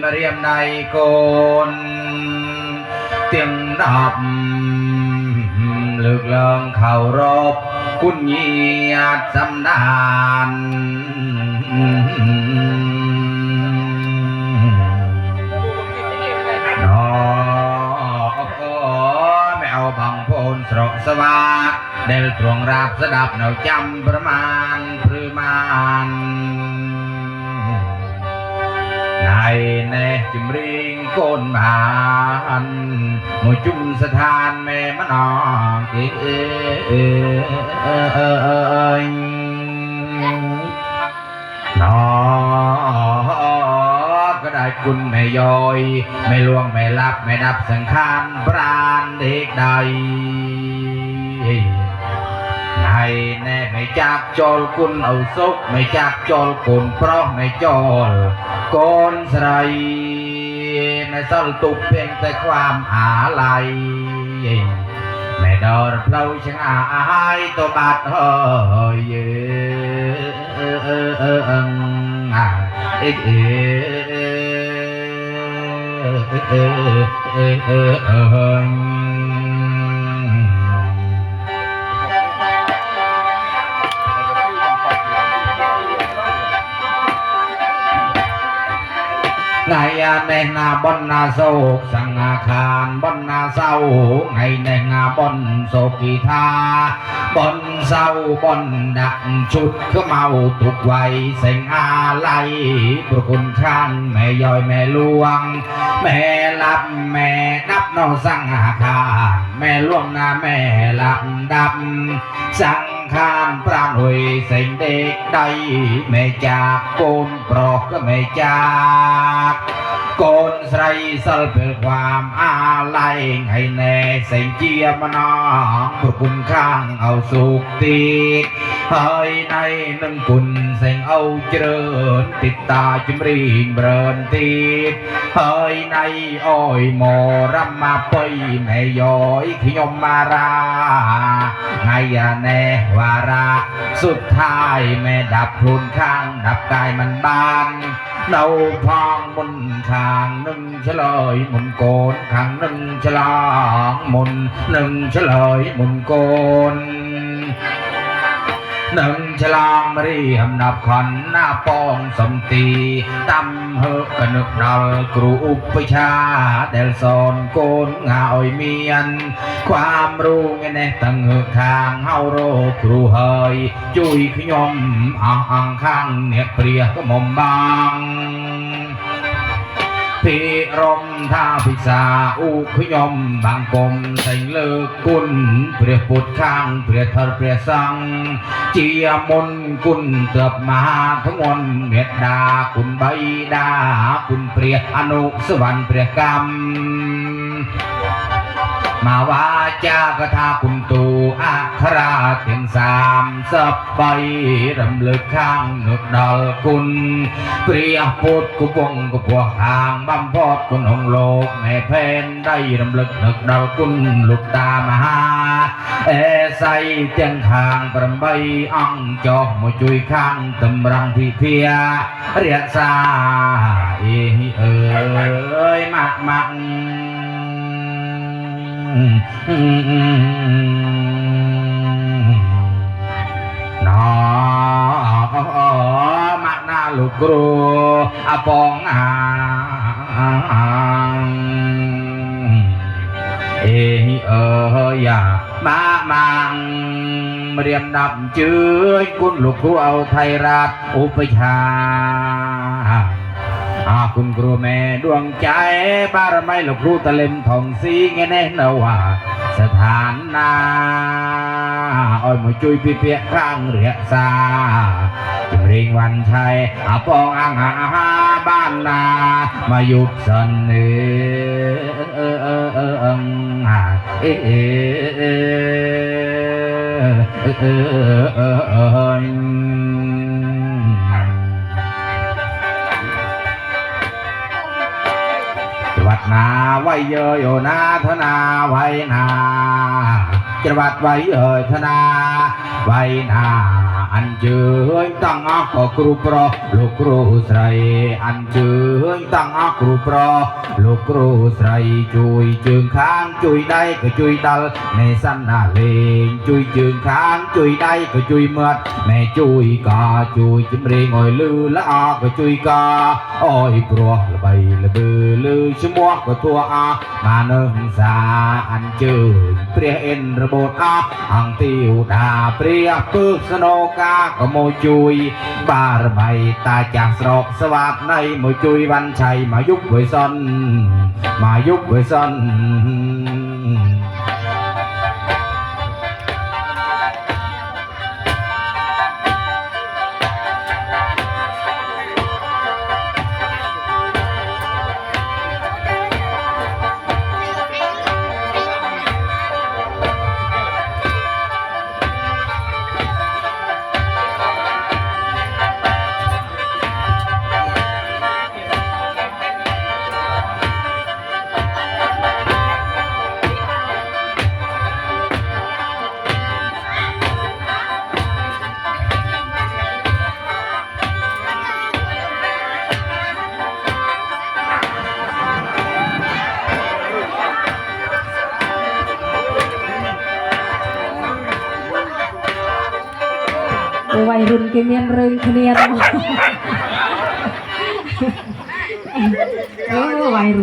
mà riêng này con tiếng đạp lực lượng khẩu rộp quân nhi dâm đàn đó có mẹo bằng phôn sọ sva ដែលទ្រង់រាបស្ដាប់នៅចាំប្រមាណ จចម្រៀងកូនបានមកជុំស្ថានមេមណងគេអេអេអេអេអេណก็ได้คุณแม่ยอย ไม่ลวงไม่ลับ ไม่นับสังขารปราณเด็กใด ไห้แน่ไม่จากจอลคุนเอาซุกไม่จากจอลคุนเพราะไม่จอลกอนใสไม่ซ่อนตุกเพียงแต่ความอาลัยแม่ดอนเพลาช่างอาหายตัวบาดหอยเออเออเออเออเออเออเออ เออเออเออไงอะในนาบนนาโศกสังอาคารบนนาเศร้าไงในงาบนโศกีทาบนเศร้าบนดักชุดก็เมาทุกไวัยเสียงอาไลพระคุณข้างแม่ย่อยแม่ลวง แม่ลับแม่นับเนอสังอาคารแม่ล่วงนาแม่ลับดับสังขารปราณหวยเสียงเด็กใดแม่จากโกนปลอกก็แม่จากកូនស្រីសិលពេលความអាល័យថ្ងៃណែសេងជាមណងប្រគុំខាងអោសុខទីហើយណៃនឹងគុណសេងអោជ្រើតិតាជំរីងបរើនទីហើយណៃអើយមករមបៃណែយយខ្ញុំមារាថ្ងៃណែវារា สุดท้ายแม่ดับพลุนข้าง ดับกายมันบาน เราพองมุนทางหนึ่งเฉลยมุนโกนข้างหนึ่งฉลางมุนหนึ่งเฉลยมุนโกนหนึ่งฉลางมรีหำนับขันหน้าปองสมตีตำ ហឺកណឹកដល់គ្រូឧបជាដែอนโกงនងាឲ្យមានความรู้เงแนตั้งหือทางเฮาโรครูเฮยจุยขยมอ่างข้างเนี่ยเปรียกมมบาง พิรมท่าพิษาอุขยมบางกมใส่เลิกกุลเปรียปุดข้างเปรียทรเปรียสังเจียมนกุลเติบมาทั้งมนเมตดาคุณใบดาคุณเปรียอนุสวรรค์เปรียกรรม มาวาจากทาคุณตู อัคราเทียงสามสบใบรำลึกข้างหนุดดอลคุณเปรียพุทธกุปงกุปวหางบัมพอดคุณองค์โลกแม่เพนได้รำลึกนึกดอลคุณลูกตามหาเอใสเตียงทางประใบอ่องจอกมาจุยข้างตำรังพิเพียเรียกซาเอเอ้ยมักมักนอมัก ណមកណាលោកគ្រូអបងអាអេអើយ៉ាម៉ាម៉ាំរៀបដាប់ជឿគុណលោកគ្រូអោថៃរាតឧបិច្ឆា กครูเอาคุณครูแม่ดวงใจบารมีหลูกครูตะเล็มทองสีไงแน่นว่า สถานนาอ้อยมาจุยพี่เปียข้างเรียซาจึงเริงวันชัยอาปองอ่างหาบ้านนา มายุบสันเออเออเออเออเออเออเออเออเออเออเอ นาไวเยอะอยู่นาธนาไวนา ច្របាច់វៃហើយធនាវៃណាអញ្ជើញទាំងអស់ក៏គ្រូប្រុសលោកគ្រូស្រីអញ្ជើញទាំងអស់គ្រូប្រុសលោកគ្រូស្រីជួយជើងខាងជួយដៃក៏ជួយដល់នៃសណ្ណាលេងជួយជើងខាងជួយដៃក៏ជួយមាត់ណែជួយក៏ជួយជំរេងឲ្យលឺល្អក៏ជួយក៏អើយព្រោះល្បីល្បើលឺឈ្មោះក៏ទួអបាននឹងសាអញ្ជើញព្រះអិនរបុត្រអអង្គទេវតាព្រះពឹកស្នោកាក៏មកជួយ បារមីតាចាស់ស្រុកស្វាតណៃមកជួយវណ្ណឆៃមកយុបវិសិនមកយុបវិសិន ไปวัยรุ่นกินเนียนเริงเนียนเอวัยรุ่น